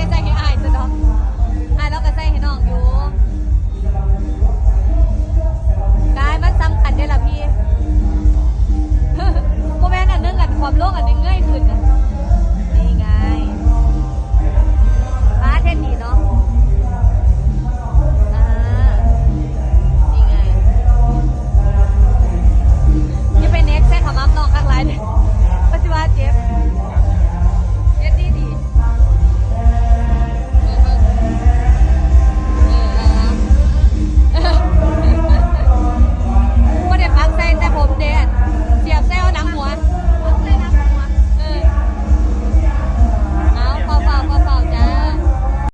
ได้ใจให้อายซะเนาะอายแล้ก็ใจให้น้องอยู่กายมันสำคัญได้ละพี่กูแม่นอันนึงกันความโลกอันนึงง่ายขึ้นนี่ไงฟ้าเทนนี่เนาะนี่เป็นเน็กใช้ขมับน้องข้างไรเนี่ยปัจจุบันเจ็บ